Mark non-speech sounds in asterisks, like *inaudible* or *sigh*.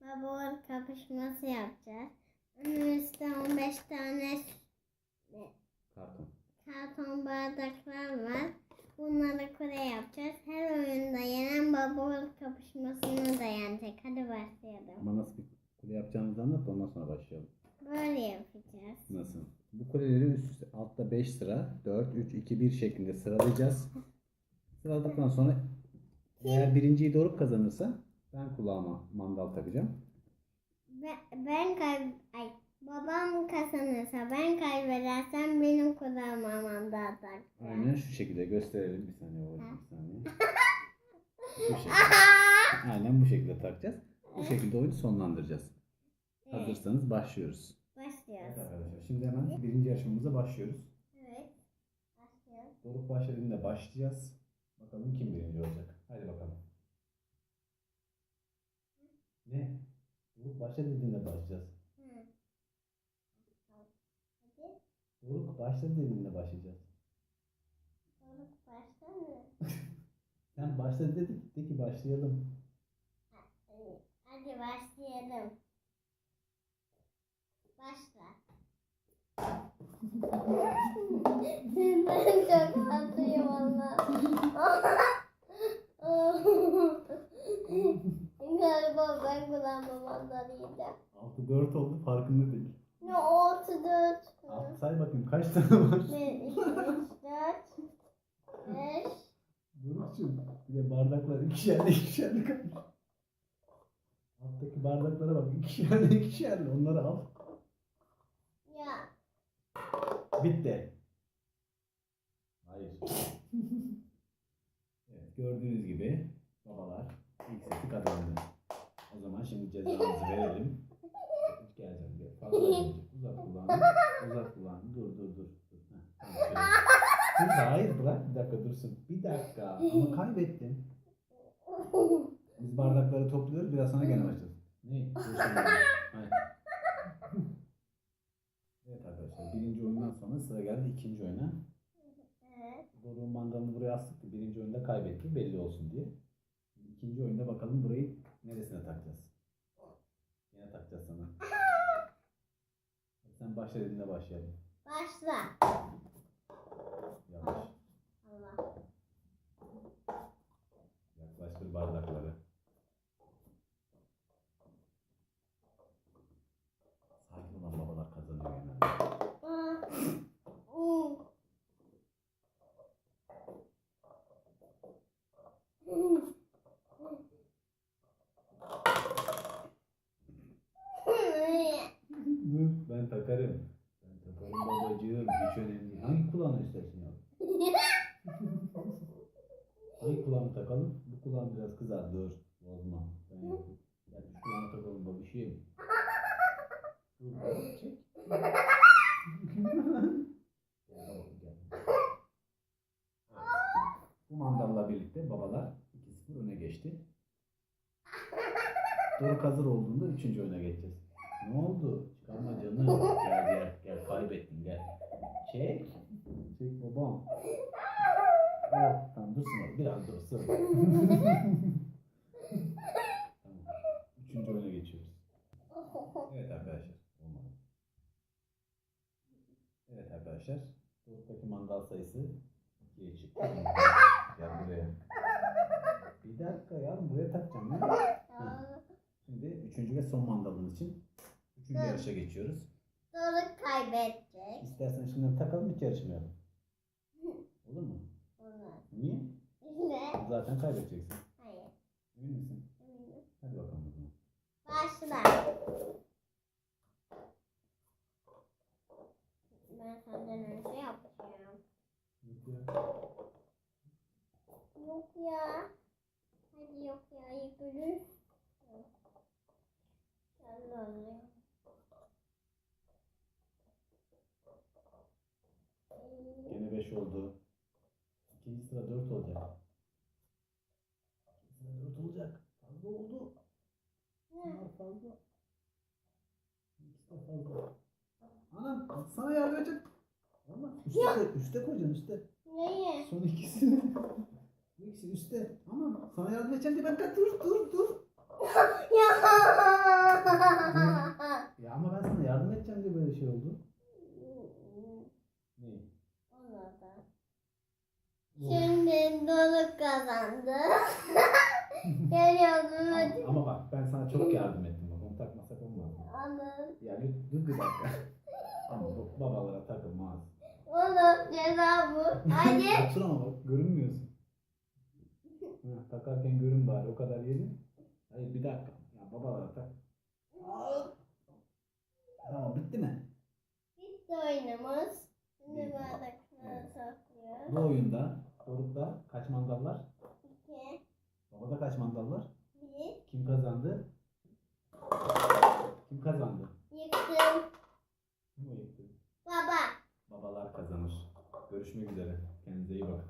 baba kapışması yapacağız. Önümüzde 15 tane Karton. karton bardaklar var. Bunları kule yapacağız. Her oyunda yenen baba kapışmasını da yenecek. Hadi başlayalım. Ama nasıl bir kule yapacağımızı anlat da ondan sonra başlayalım. Böyle yapacağız. Nasıl? Bu kuleleri üst üste altta 5 sıra 4, 3, 2, 1 şeklinde sıralayacağız. Sıraladıktan sonra eğer birinciyi Doruk kazanırsa ben kulağıma mandal takacağım. Ben, ben kay ay babam kazanırsa ben kaybedersem benim kulağıma mandal tak. Aynen şu şekilde gösterelim. Bir saniye babacığım, bir saniye. Bu *laughs* şekilde. Aynen bu şekilde takacağız. Bu şekilde oyunu sonlandıracağız. Evet, Hazırsanız başlıyoruz. başlıyoruz. Evet arkadaşlar şimdi hemen birinci yarışmamıza başlıyoruz. Evet. Başlıyoruz. Doruk başladığında başlayacağız. Bakalım kim birinci olacak. Hadi bakalım. Ne? Doruk başla dediğinde başlayacağız. Hı. Hadi. Doruk başla dediğinde başlayacağız. Balık başla mı? *laughs* Sen başla dedik de ki başlayalım. Hadi, hadi başlayalım. Başla. *laughs* ben çok tatlıyım valla. *laughs* Ben kulağıma mandal yiyeceğim. 6-4 oldu farkında değil. Ne oldu dört Alt mü? say bakayım kaç tane var? Bir, iki, üç, dört, beş. Doruk'cum bir de bardaklar ikişerli ikişerli kalmış. Alttaki bardaklara bak ikişerli ikişerli onları al. Ya Bitti. Hayır. evet, gördüğünüz gibi babalar ilk seti kazandı. O zaman şimdi cezamızı verelim. Geleceğim diye. Fazla. *laughs* Uzat kulağını. Uzat kulağını. Dur dur dur. dur. Dur, hayır bırak bir dakika dursun. Bir dakika. Ama kaybettin. Biz bardakları topluyoruz. Biraz sonra gene başlayacağız. Ne? Evet arkadaşlar birinci oyundan sonra sıra geldi ikinci oyuna. evet. Doruk'un mandalını buraya astık ki birinci oyunda kaybetti belli olsun diye. İkinci oyunda bakalım burayı neresine takacağız. Yine takacağız sana. *laughs* Sen başla dediğinde başlayalım. Başla. Yavaş. Allah. Yaklaştır bardakları. Sakin olan babalar kazanıyor genelde. *laughs* ben takarım. Ben takarım babacığım. Hiç önemli değil. Hangi kulağını istersin ya? *laughs* Hangi kulağını takalım? Bu kulağın biraz kızar. Dur. Bozma. Ben yapayım. Gel şu kulağını takalım babişim. Dur. bak, Çek. Gel babacığım, gel. Evet. Bu mandalla birlikte babalar 2-0 öne geçti. Doruk hazır olduğunda 3. oyuna geçeceğiz. Ne oldu? Çıkarma canım. *laughs* Gel gel gel kaybettin gel. Çek. Çek babam. Oh, tamam dursun orada. Biraz dursun. *laughs* tamam. Üçüncü oyuna geçiyoruz. Evet arkadaşlar. Olmadı. Evet arkadaşlar. Doruk'taki mandal sayısı 2'ye çıktı. Gel buraya. Bir dakika ya buraya takacağım ya. Şimdi üçüncü ve son mandalın için üçüncü Evet. yarışa geçiyoruz. Doruk kaybedecek. İstersen şimdiden takalım hiç yarışmayalım. Olur mu? Bunu. Niye? Ne? Zaten kaybedeceksin. Hayır. Emin misin? Hadi bakalım o zaman. Başla. Ben senden önce yapacağım. Yok ya. Yok ya. Hadi yok ya. Yıkılır. Allah Allah. Gene 5 oldu. İkinci sıra 4 olacak. İkinci sıra 4 olacak. Fazla oldu. Ne? Bunlar fazla. İkisi de fazla. Anam sana yardım edecek. Ama üstte, üstte koyacaksın üstte. Neye? Son ikisi. Bu ikisi üstte. Ama sana yardım edeceğim diye ben dur dur dur. Ya ama ben sana yardım edeceğim diye böyle şey oldu. Ne? Anladım. Bu. Şimdi Doruk kazandı. *laughs* Geliyordum hadi. Ama bak ben sana çok yardım ettim. Bak onu takmasak olmaz. mı? Anladım. Yani dur bir dakika. Ama bu babalara takılmaz. Oğlum ceza bu. Hadi. *laughs* Otur ama bak görünmüyorsun. Ha, takarken görün bari o kadar yedin. Hayır bir dakika. Ya babalara tak. Tamam bitti mi? Bitti oyunumuz. Şimdi Evet. topluyor. Bu oyunda Doruk'ta kaç mandal var? İki, Babada kaç mandal var? bir, Kim kazandı? Kim kazandı? yıktım. Kim o yıktı? Baba. Babalar kazanır. Görüşmek üzere. Kendinize iyi bakın.